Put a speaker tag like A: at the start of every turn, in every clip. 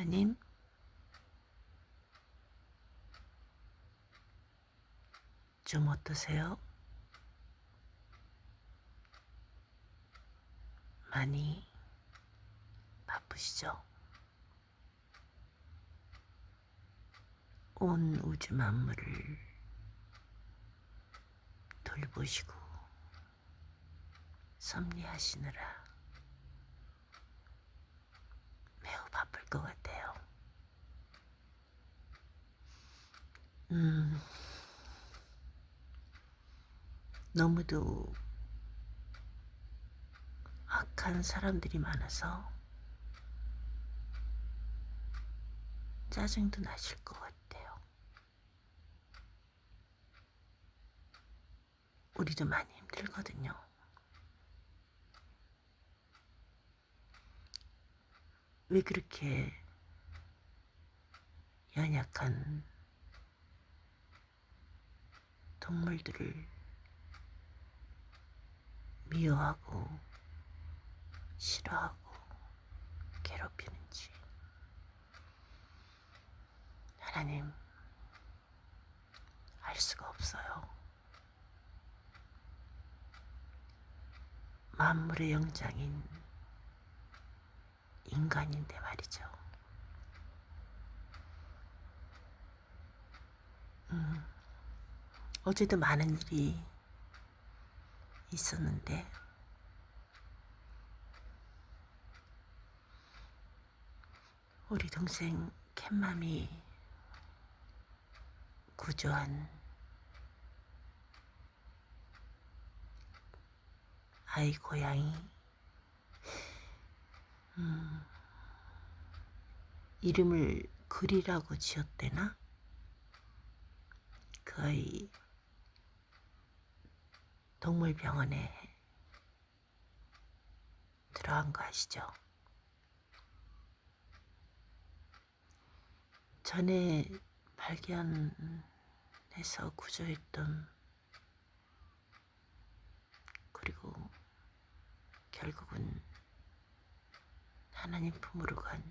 A: 하나님, 좀 어떠세요? 많이 바쁘시죠? 온 우주 만물을 돌보시고 섭리하시느라 매우 바쁠 것 같아요. 음, 너무도 악한 사람들이 많아서 짜증도 나실 것 같아요. 우리도 많이 힘들거든요. 왜 그렇게 연약한 동물들을 미워하고 싫어하고 괴롭히는지 하나님 알 수가 없어요. 만물의 영장인 인간인데 말이죠. 음, 어제도 많은 일이 있었는데 우리 동생 캣맘이 구조한 아이 고양이 음, 이름을 글이라고 지었대나? 그 아이 동물병원에 들어간 거 아시죠? 전에 발견해서 구조했던 그리고 결국은 하나님 품으로 간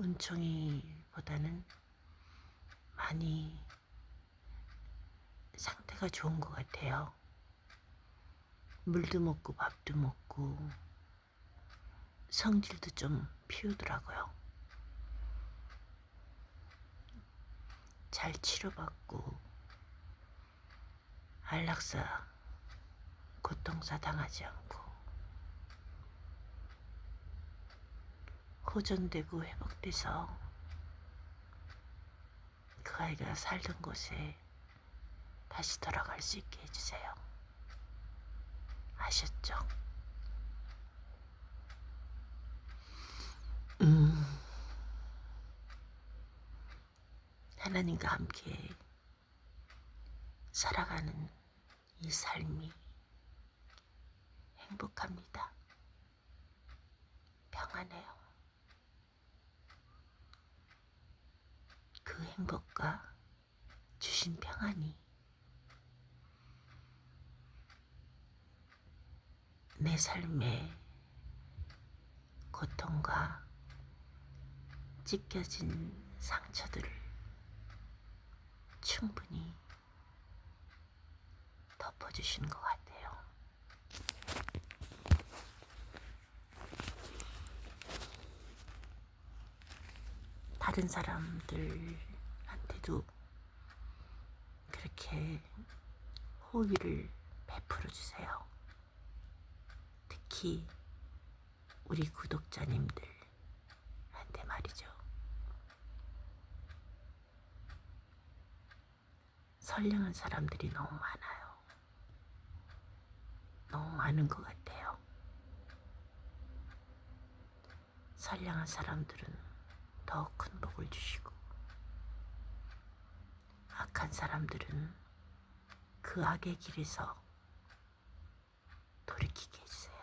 A: 은총이보다는 많이 상태가 좋은 것 같아요. 물도 먹고 밥도 먹고 성질도 좀 피우더라고요. 잘 치료받고 안락사 고통사 당하지 않고 호전되고 회복돼서 그 아이가 살던 곳에 다시 돌아갈 수 있게 해주세요. 아셨죠? 음, 하나님과 함께 살아가는 이 삶이 행복합니다. 평안해요. 그 행복과 주신 평안이 내 삶의 고통과 찢겨진 상처들을 충분히 덮어주신 것 같아요. 다른 사람들한테도 그렇게 호의를 베풀어 주세요. 특히 우리 구독자님들한테 말이죠. 선량한 사람들이 너무 많아요. 너무 많은 것 같아요. 선량한 사람들은 더 큰 복을 주시고, 악한 사람들은 그 악의 길에서 돌이키게 해주세요.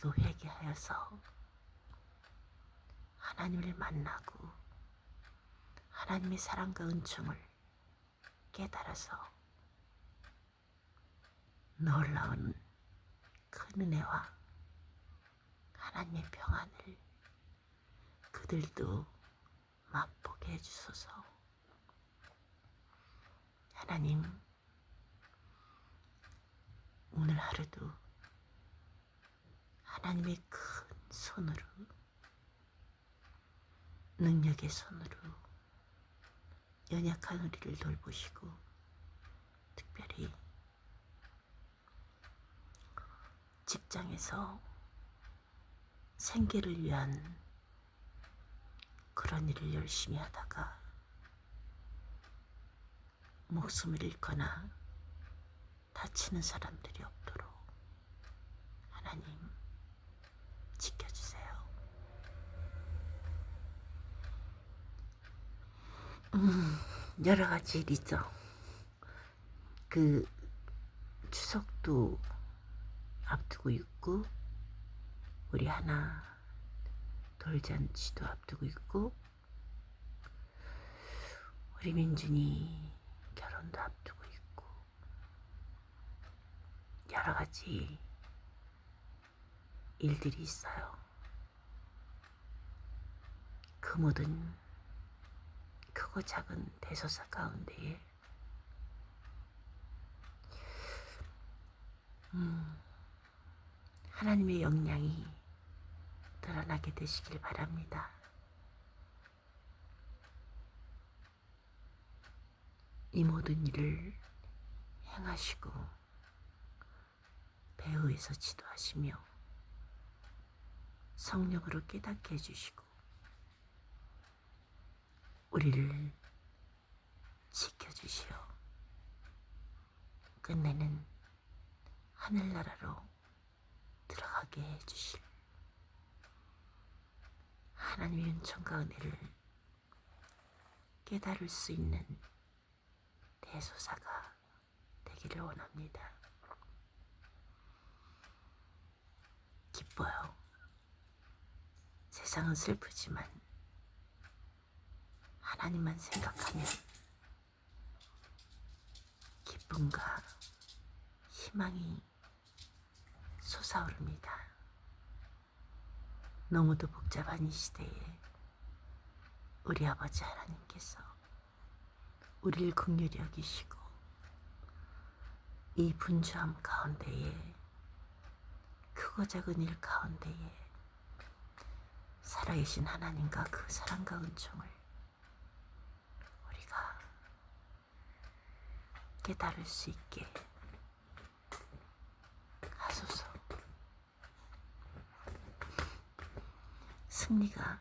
A: 그리고 회개하여서 하나님을 만나고 하나님의 사랑과 은총을 깨달아서 놀라운 큰 은혜와 하나님의 평안을 그들도 맛보게 해주소서. 하나님, 오늘 하루도 하나님의 큰 손으로, 능력의 손으로 연약한 우리를 돌보시고, 특별히 직장에서 생계를 위한 그런 일을 열심히 하다가 목숨을 잃거나 다치는 사람들이 없도록 하나님 지켜주세요. 음, 여러 가지 일 있죠. 그 추석도 앞두고 있고 우리 하나 돌잔치도 앞두고 있고 우리 민준이 결혼도 앞두고 있고 여러 가지 일들이 있어요. 그 모든 크고 작은 대소사 가운데에 음, 하나님의 영향이 드러나게 되시길 바랍니다. 이 모든 일을 행하시고 배후에서 지도하시며 성령으로 깨닫게 해주시고 우리를 지켜주시어 끝내는 하늘나라로 들어가게 해주실 하나님의 은총과 은혜를 깨달을 수 있는 대소사가 되기를 원합니다. 기뻐요. 세상은 슬프지만 하나님만 생각하면 기쁨과 희망이 솟아오릅니다. 너무도 복잡한 이 시대에 우리 아버지 하나님께서 우리를 긍휼히 여기시고 이 분주함 가운데에 크고 작은 일 가운데에 살아계신 하나님과 그 사랑과 은총을 우리가 깨달을 수 있게 하소서. 승리가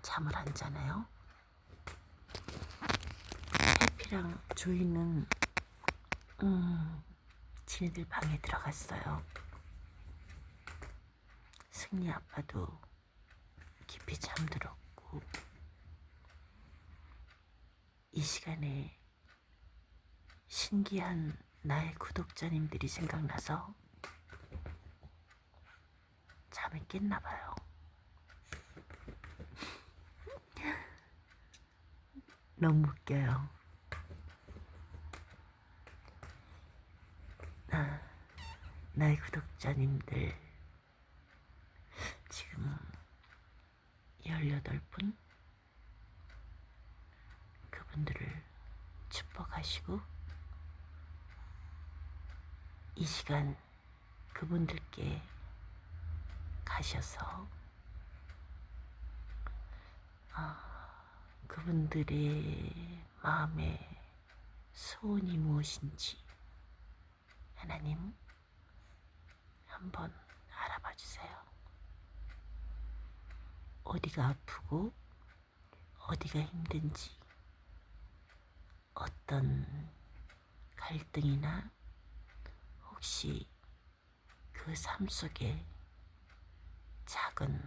A: 잠을 안 자나요? 해피랑 조이는 음, 지네들 방에 들어갔어요. 승리 아빠도 깊이 잠들었고 이 시간에 신기한 나의 구독자님들이 생각나서 잠이 깼나 봐요. 너무 웃겨요. 아, 나의 구독자님들 지금 18분 그분들을 축복하시고 이 시간 그분들께 가셔서 아, 그분들의 마음의 소원이 무엇인지 하나님 한번 알아봐 주세요. 어디가 아프고 어디가 힘든지 어떤 갈등이나 혹시 그 삶 속에 작은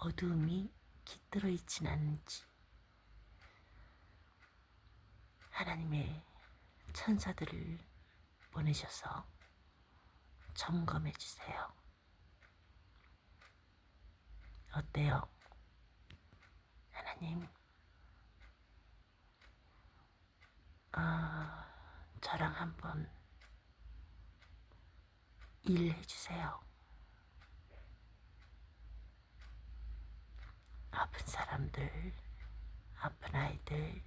A: 어두움이 깃들어 있진 않은지 하나님의 천사들을 보내셔서 점검해 주세요. 어때요? 하나님, 아, 저랑 한번 일 해주세요. 아픈 사람들, 아픈 아이들,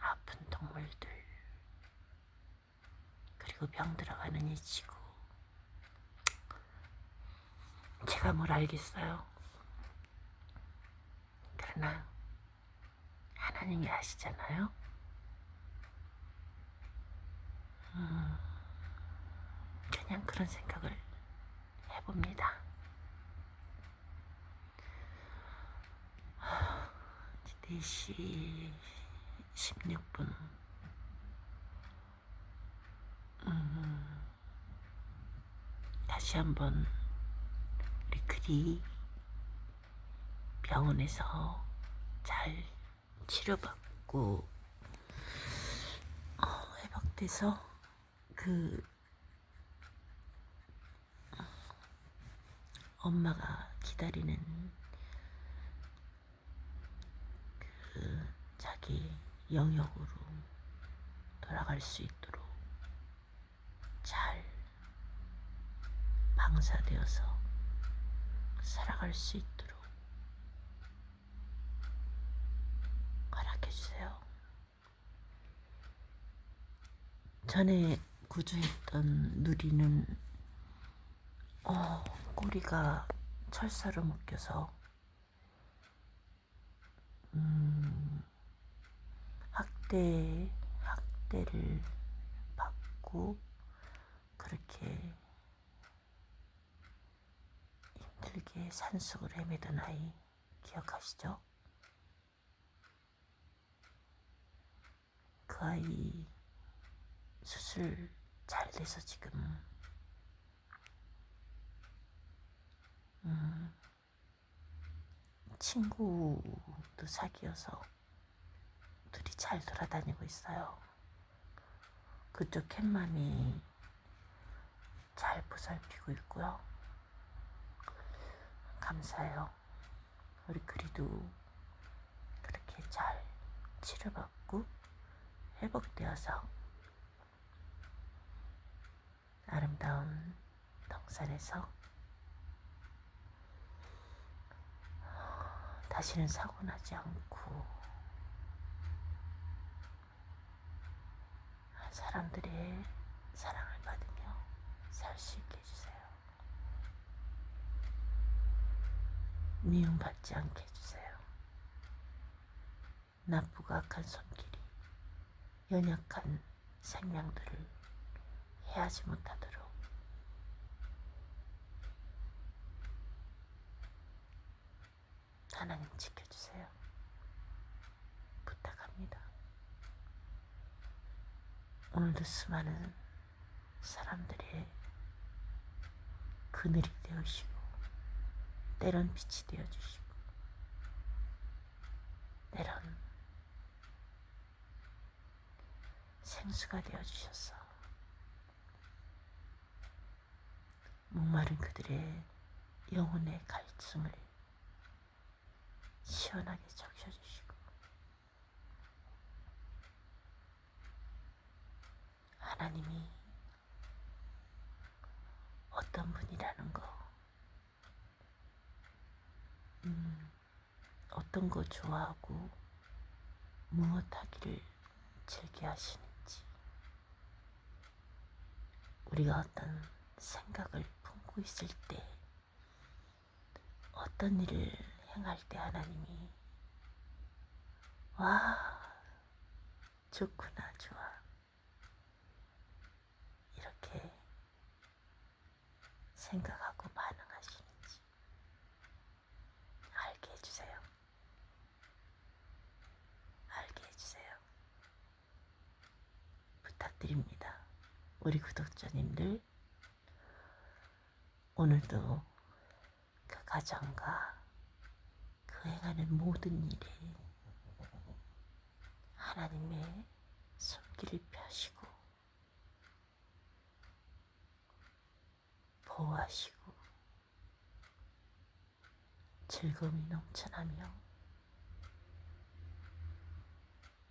A: 아픈 동물들, 그리고 병 들어가는 이 지구. 제가 뭘 알겠어요? 그러나, 하나님이 아시잖아요? 음. 그냥 그런 생각을 해봅니다. 4시 16분. 음, 다시 한번 우리 그리 병원에서 잘 치료받고 어, 회복돼서 그 엄마가 기다리는 그 자기 영역으로 돌아갈 수 있도록 잘 방사되어서 살아갈 수 있도록 허락해 주세요. 전에 구조했던 누리는 어, 꼬리가 철사로 묶여서 음, 학대 학대를 받고 그렇게 힘들게 산속을 헤매던 아이 기억하시죠? 그 아이 수술 잘 돼서 지금 음, 친구도 사귀어서 둘이 잘 돌아다니고 있어요. 그쪽 캣맘이 잘 보살피고 있고요. 감사해요. 우리 그리도 그렇게 잘 치료받고 회복되어서 아름다운 동산에서 다시는 사고 나지 않고 사람들의 사랑을 받으며 살 수 있게 해주세요. 미움받지 않게 해주세요. 나쁘고 악한 손길이 연약한 생명들을 해하지 못하도록 하나님 지켜주세요. 부탁합니다. 오늘도 수많은 사람들의 그늘이 되어주시고 때론 빛이 되어주시고 때론 생수가 되어주셔서 목마른 그들의 영혼의 갈증을 시원하게 적셔주시고. 하나님이 어떤 분이라는 거, 음, 어떤 거 좋아하고 무엇 하기를 즐겨 하시는지, 우리가 어떤 생각을 품고 있을 때, 어떤 일을 행할 때 하나님이 와 좋구나 좋아 이렇게 생각하고 반응하시는지 알게 해주세요. 알게 해주세요. 부탁드립니다. 우리 구독자님들 오늘도 그 가정과 그 행하는 모든 일에 하나님의 손길을 펴시고 보호하시고 즐거움이 넘쳐나며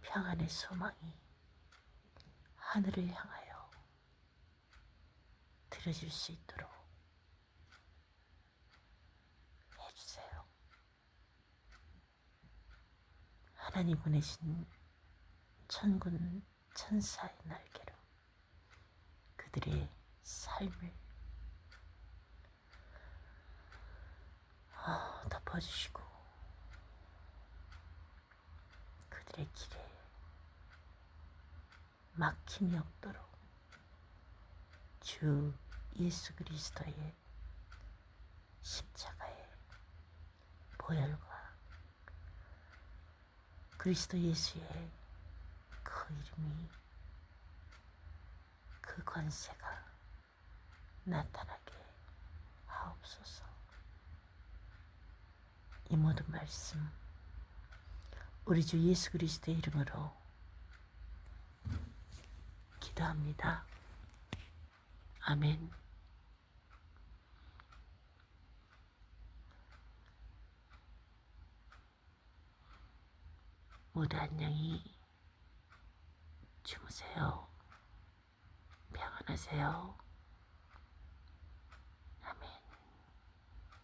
A: 평안의 소망이 하늘을 향하여 들어질 수 있도록 해주세요. 하나님 보내신 천군 천사의 날개로 그들의 삶을 아, 덮어주시고 그들의 길에 막힘이 없도록 주 예수 그리스도의 십자가의 보혈과 그리스도 예수의 그 이름이 그 권세가 나타나게 하옵소서. 이 모든 말씀 우리 주 예수 그리스도의 이름으로 기도합니다. 아멘. 모두 안녕히 주무세요. 평안하세요.